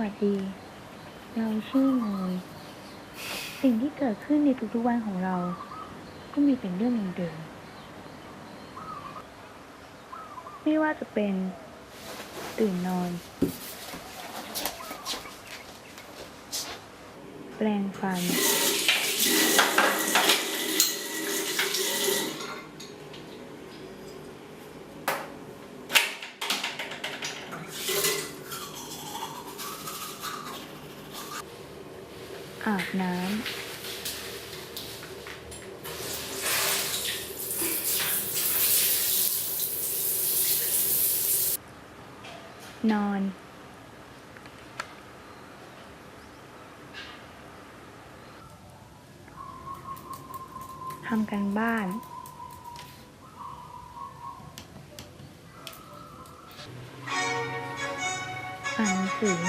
วัสดี เราชื่อเนยสิ่งที่เกิดขึ้นในทุกๆวันของเรา ก็มีแต่เรื่องเดิมไม่ว่าจะเป็น ตื่นนอน แปลงฟัน น้ำ นอน ทำกันบ้าน อ่านหนังสือ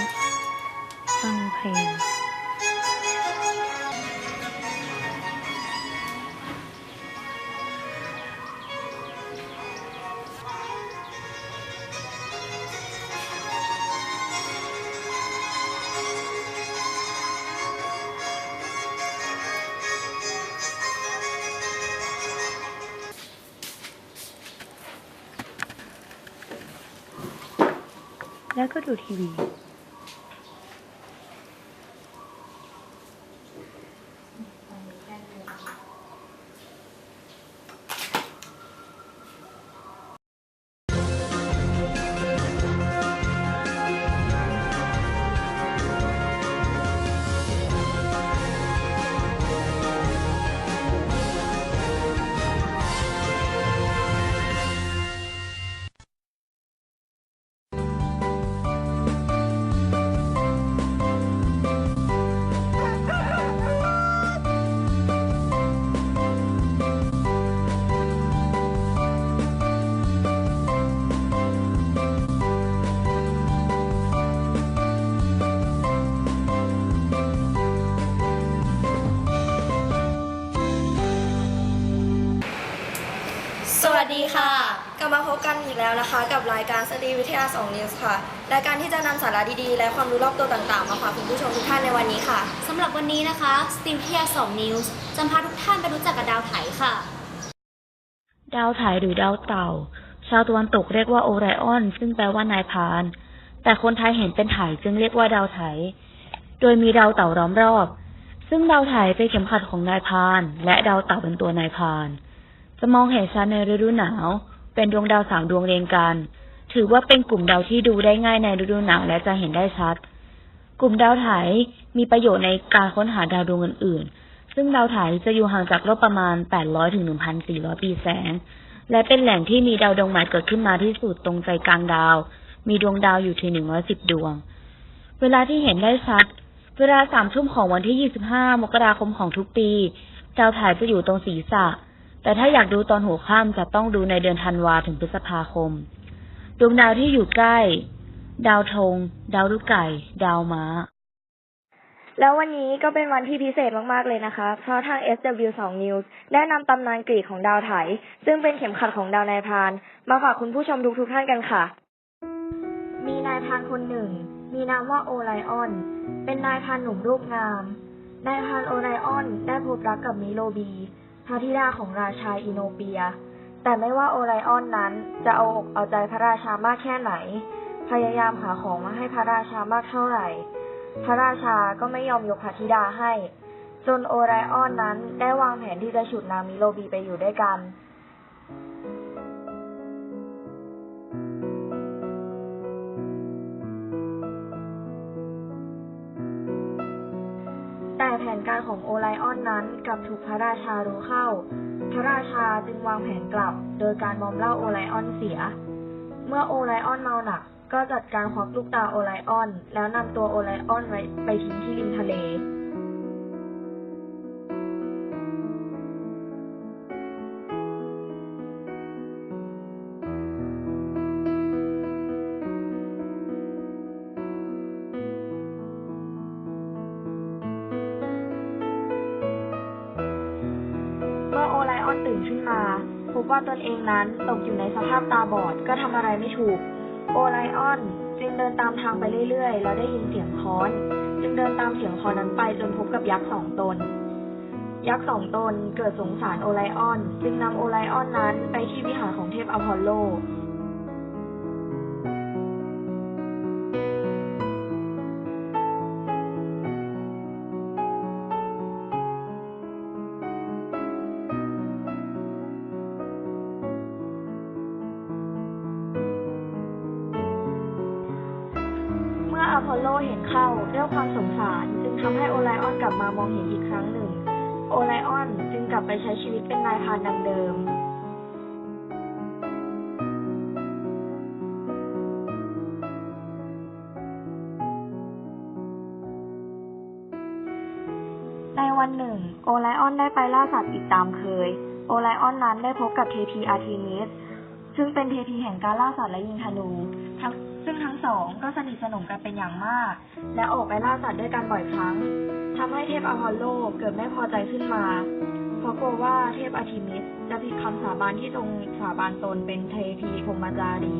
ฟังเพลง แล้วก็ดูทีวี ดีค่ะ กลับมาพบกันอีกแล้วนะคะ กับรายการสตรีวิทยา2 News ค่ะ รายการที่จะนำสาระดีๆ และความรู้รอบตัวต่างๆ มาฝากคุณผู้ชมทุกท่านในวันนี้ค่ะ สำหรับวันนี้นะคะสตรีมเทีย2 News จะพาทุกท่านไปรู้จักกับดาวไถค่ะ ดาวไถหรือดาวเต่า ชาวตะวันตกเรียกว่าโอไรออน ซึ่งแปลว่านายพราน แต่คนไทยเห็นเป็นไถจึงเรียกว่าดาวไถ โดยมีดาวเต่าล้อมรอบ ซึ่งดาวไถเป็นเข็มขัดของนายพราน และดาวเต่าเป็นตัวนายพราน จะมองเห็นชัดในฤดูหนาว เป็นดวงดาวสามดวงเรียงกัน ถือว่าเป็นกลุ่มดาวที่ดูได้ง่ายในฤดูหนาวและจะเห็นได้ชัด กลุ่มดาวไถมีประโยชน์ในการค้นหาดาวดวงอื่นๆ ซึ่งดาวไถจะอยู่ห่างจากโลกประมาณ 800 ถึง 1,400 ปีแสง และเป็นแหล่งที่มีดาวดวงใหม่เกิดขึ้นมาที่สุดตรงใจกลางดาว มีดวงดาวอยู่ถึง 110 ดวง เวลาที่เห็นได้ชัด เวลาสามทุ่มของวันที่ 25 มกราคมของทุกปี ดาวไถจะอยู่ตรงศีรษะ แต่ถ้าอยากดูตอนหัวค่ำจะต้องดูในเดือนธันวาถึงพฤษภาคม ดวงดาวที่อยู่ใกล้ ดาวธง ดาวลูกไก่ ดาวม้า แล้ววันนี้ก็เป็นวันที่พิเศษมากๆเลยนะคะ เพราะทาง SW2 News ได้นำตำนานกรีกของดาวไถ ซึ่งเป็นเข็มขัดของดาวนายพราน มาฝากคุณผู้ชมทุกๆท่านกันค่ะ มีนายพรานคนหนึ่ง มีนามว่าโอไลออน เป็นนายพรานหนุ่มรูปงาม นายพรานโอไลออนได้พบรักกับมิโลบี พระธิดาของราชาอิโนเปีย แต่ไม่ว่าโอไลออนนั้นจะเอาอกเอาใจพระราชามากแค่ไหน พยายามหาของมาให้พระราชามากเท่าไหร่ พระราชาก็ไม่ยอมยกพระธิดาให้ จนโอไรออนนั้นได้วางแผนที่จะฉุดนางมิโลบีไปอยู่ด้วยกัน นการของโอไลออนนั้นกลับถูกพระราชารู้เข้า พระราชาจึงวางแผนกลับ โดยการมอมเหล้าโอไลออนเสีย เมื่อโอไลออนเมาหนัก ก็จัดการควักลูกตาโอไลออน แล้วนำตัวโอไลออนไว้ไปทิ้งที่ริมทะเล บว่าตนเองนั้นตกอยู่ในสภาพตาบอดก็ทำอะไรไม่ถูก โอไลออนจึงเดินตามทางไปเรื่อยๆ แล้วได้ยินเสียงค้อน จึงเดินตามเสียงค้อนนั้นไปจนพบกับยักษ์สองตน ยักษ์สองตนเกิดสงสารโอไลออน จึงนำโอไลออนนั้นไปที่วิหารของเทพอพอลโล ความสงสาร จึงทำให้โอไลออนกลับมามองเห็นอีกครั้งหนึ่ง โอไลออนจึงกลับไปใช้ชีวิตเป็นนายพรานดังเดิมในวันหนึ่ง โอไลออนได้ไปล่าสัตว์อีกตามเคย โอไลออนนั้นได้พบกับเทพีอาร์เทมิสซึ่งเป็นเทพีแห่งการล่าสัตว์และยิงธนูทั้ง ซึ่งทั้งสองก็สนิทสนมกันเป็นอย่างมาก และออกไปล่าสัตว์ด้วยกันบ่อยครั้งทำให้เทพอพอลโลเกิดไม่พอใจขึ้นมา เพราะกลัวว่าเทพอาทิมิสจะผิดคำสาบานที่ทรงสาบานตนเป็นเทพีพรหมจารี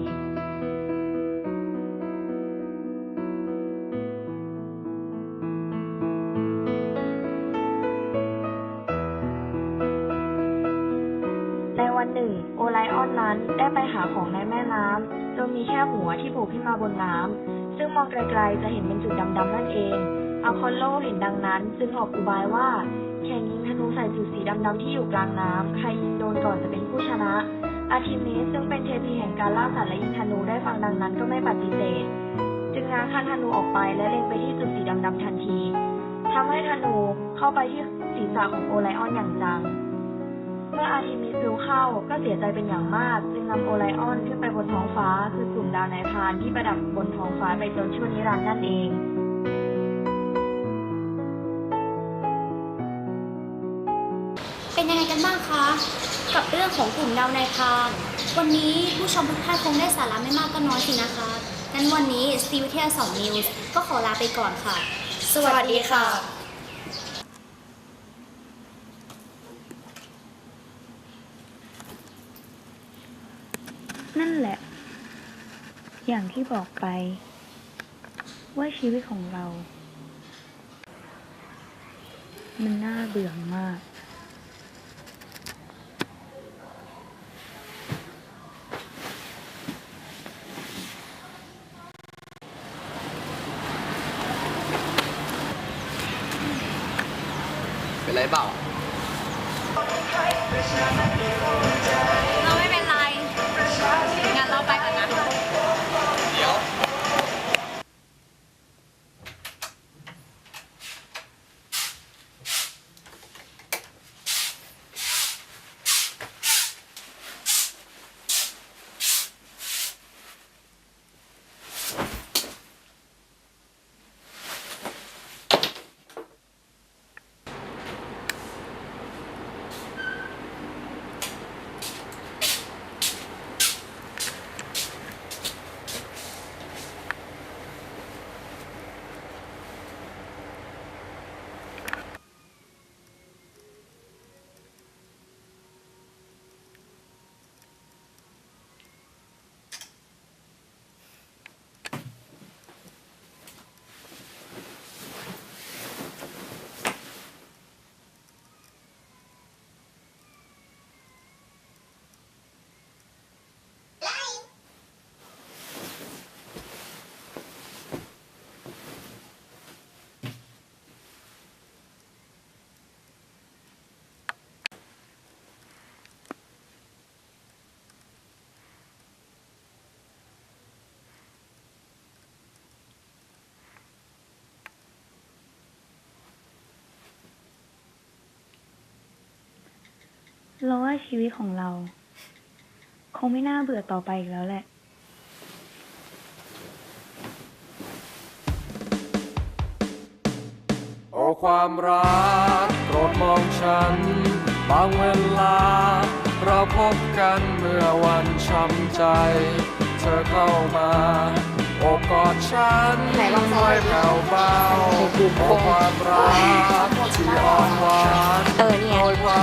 นึ่งโอไลออนนั้นได้ไปหาของในแม่น้ำจนมีแค่หัวที่โผล่ขึ้นมาบนน้ำซึ่งมองไกลๆจะเห็นเป็นจุดดำๆนั่นเองอพอลโลเห็นดังนั้นจึงออกอุบายว่าแข่งยิงธนูใส่จุดสีดำๆที่อยู่กลางน้ำใครยิงโดนก่อนจะเป็นผู้ชนะ อาทิมิสซึ่งเป็นเทพีแห่งการล่าสัตว์และยิงธนูได้ฟังดังนั้นก็ไม่ปฏิเสธ จึงง้างคันธนูออกไปและเล็งไปที่จุดสีดำๆทันทีทำให้ธนูเข้าไปที่ศีรษะของโอไลออนอย่างจัง มื่ออาร์ทิมิสรู้เข้าก็เสียใจเป็นอย่างมาก จึงนำโอไลออนขึ้นไปบนท้องฟ้า คือกลุ่มดาวนายพรานที่ประดับบนท้องฟ้าไปจนชั่วนิรันดร์นั่นเองเป็นยังไงกันบ้างคะ กับเรื่องของกลุ่มดาวนายพรานวันนี้ผู้ชมทุกท่านคงได้สาระไม่มากก็น้อยสินะคะงั้นวันนี้สตีวิเทีย2นิวส์ก็ขอลาไปก่อนค่ะ สวัสดีค่ะ นั่นแหละ อย่างที่บอกไป ว่าชีวิตของเรา มันน่าเบื่อมาก เป็นไรเปล่า เราไม่เป็นไร งั้นเราไปก่อนนะ เดี๋ยว เราว่าชีวิตของเรา คงไม่น่าเบื่อต่อไปอีกแล้วแหละโอ้ความรักโปรดมองฉัน บางเวลา เราพบกันเมื่อวันช้ำใจ เธอเข้ามาโอบกอดฉันไหนลองซ้อด้วยมแผ่วเบาโอ้ความรักที่อ่อนหวานเออเนี่ยโอยความงาม